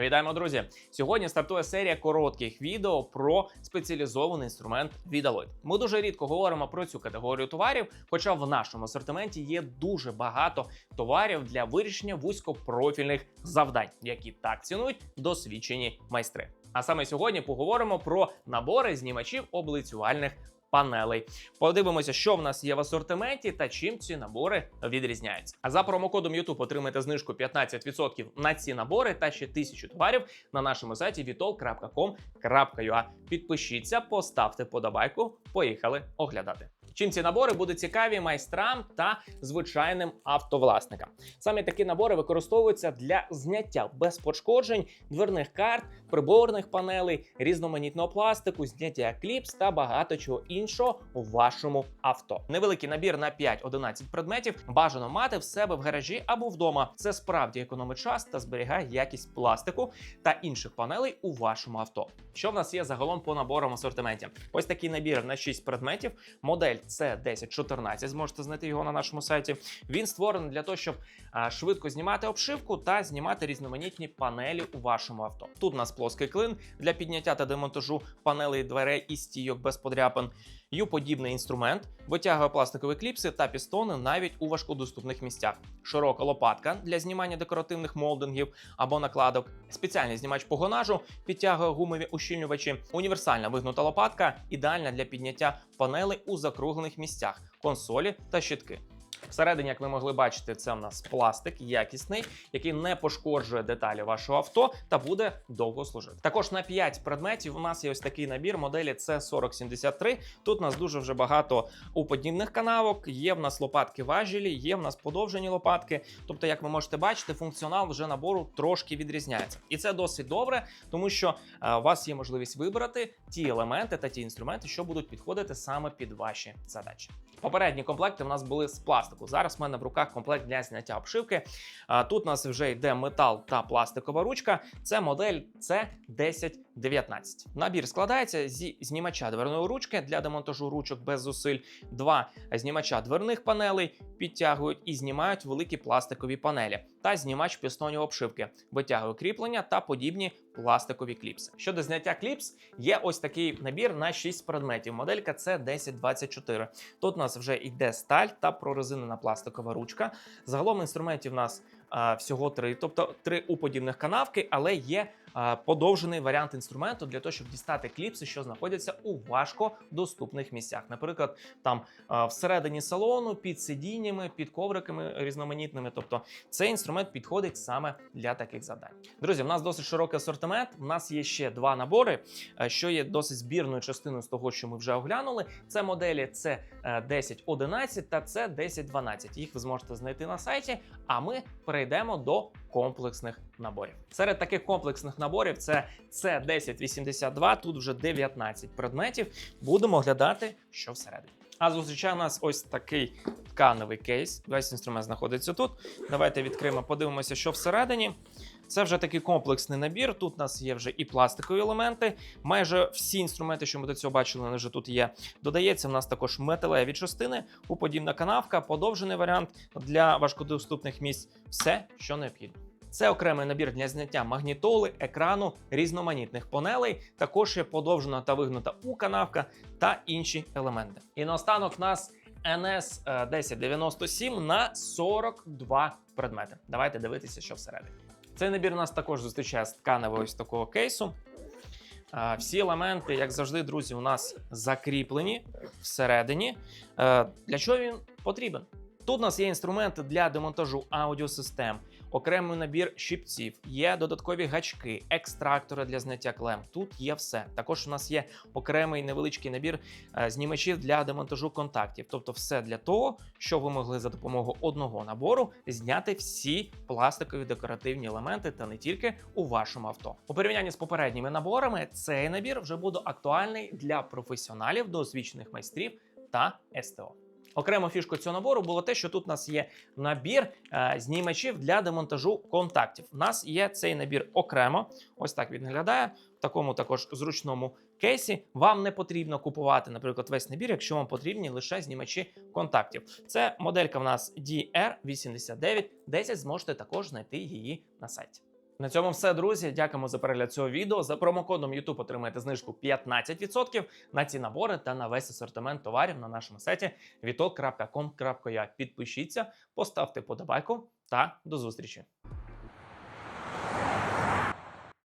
Вітаємо, друзі! Сьогодні стартує серія коротких відео про спеціалізований інструмент Vidaloid. Ми дуже рідко говоримо про цю категорію товарів, хоча в нашому асортименті є дуже багато товарів для вирішення вузькопрофільних завдань, які так цінують досвідчені майстри. А саме сьогодні поговоримо про набори знімачів облицювальних панелей. Подивимося, що в нас є в асортименті та чим ці набори відрізняються. А за промокодом YouTube отримаєте знижку 15% на ці набори та ще тисячу товарів на нашому сайті vitol.com.ua. Підпишіться, поставте подобайку. Поїхали оглядати. Чим ці набори будуть цікаві майстрам та звичайним автовласникам. Саме такі набори використовуються для зняття без пошкоджень дверних карт, приборних панелей, різноманітного пластику, зняття кліпс та багато чого іншого у вашому авто. Невеликий набір на 5-11 предметів бажано мати в себе в гаражі або вдома. Це справді економить час та зберігає якість пластику та інших панелей у вашому авто. Що в нас є загалом по наборам асортименті? Ось такий набір на 6 предметів. Модель c 1014 Зможете знайти його на нашому сайті. Він створений для того, щоб швидко знімати обшивку та знімати різноманітні панелі у вашому авто. Тут у нас плоский клин для підняття та демонтажу панелей дверей і стійок без подряпин. Ю-подібний інструмент витягує пластикові кліпси та пістони навіть у важкодоступних місцях. Широка лопатка для знімання декоративних молдингів або накладок. Спеціальний знімач погонажу підтягує гумові ущільнювачі. Універсальна вигнута лопатка ідеальна для підняття панелей у закруглених місцях, консолі та щитки. Всередині, як ви могли бачити, це в нас пластик якісний, який не пошкоджує деталі вашого авто та буде довго служити. Також на 5 предметів у нас є ось такий набір моделі C4073. Тут у нас дуже вже багато уподібних канавок. Є в нас лопатки важелі, є в нас подовжені лопатки. Тобто, як ви можете бачити, функціонал вже набору трошки відрізняється, і це досить добре, тому що е, у вас є можливість вибрати ті елементи та ті інструменти, що будуть підходити саме під ваші задачі. Попередні комплекти в нас були з пластику. Зараз в мене в руках комплект для зняття обшивки. Тут у нас вже йде метал та пластикова ручка. Це модель C1019. Набір складається зі знімача дверної ручки для демонтажу ручок без зусиль. Два знімача дверних панелей підтягують і знімають великі пластикові панелі та знімач пістонів обшивки, витягує кріплення та подібні пластикові кліпси. Щодо зняття кліпс, є ось такий набір на 6 предметів. Моделька C1024. Тут у нас вже йде сталь та прорезинена пластикова ручка. Загалом інструментів у нас а, всього три, тобто три уподібних канавки, але є подовжений варіант інструменту для того, щоб дістати кліпси, що знаходяться у важко доступних місцях. Наприклад, там всередині салону, під сидіннями, під ковриками різноманітними. Тобто цей інструмент підходить саме для таких завдань. Друзі, в нас досить широкий асортимент. У нас є ще два набори, що є досить збірною частиною з того, що ми вже оглянули. Це моделі C 1011 та C 1012. Їх ви зможете знайти на сайті. А ми перейдемо до комплексних наборів. Серед таких комплексних наборів це C1082, Тут вже 19 предметів. Будемо оглядати, що всередині. А зустрічає нас ось такий тканевий кейс. Весь інструмент знаходиться тут. Давайте відкриємо, подивимося, що всередині. Це вже такий комплексний набір. Тут у нас є вже і пластикові елементи. Майже всі інструменти, що ми до цього бачили, вони вже тут є. Додається в нас також металеві частини, уподібна канавка, подовжений варіант для важкодоступних місць. Все, що необхідно. Це окремий набір для зняття магнітоли, екрану, різноманітних панелей. Також є подовжена та вигнута У-канавка та інші елементи. І наостанок в нас NS 1097 на 42 предмети. Давайте дивитися, що всередині. Цей набір нас також зустрічає з тканевого ось такого кейсу. Всі елементи, як завжди, друзі, у нас закріплені всередині. Е, Для чого він потрібен? Тут у нас є інструменти для демонтажу аудіосистем, окремий набір щипців, є додаткові гачки, екстрактори для зняття клем. Тут є все. Також у нас є окремий невеличкий набір е, знімачів для демонтажу контактів. Тобто, все для того, щоб ви могли за допомогою одного набору зняти всі пластикові декоративні елементи та не тільки у вашому авто. У порівнянні з попередніми наборами цей набір вже буде актуальний для професіоналів, досвідчених майстрів та СТО. Окремо фішкою цього набору було те, що тут у нас є набір е, знімачів для демонтажу контактів. У нас є цей набір окремо. Ось так він виглядає. В такому також зручному кейсі. Вам не потрібно купувати, наприклад, весь набір, якщо вам потрібні лише знімачі контактів. Це моделька в нас DR8910. Зможете також знайти її на сайті. На цьому все, друзі. Дякуємо за перегляд цього відео. За промокодом YouTube отримаєте знижку 15% на ці набори та на весь асортимент товарів на нашому сайті vitok.com.ua. Підпишіться, поставте подобайку та до зустрічі.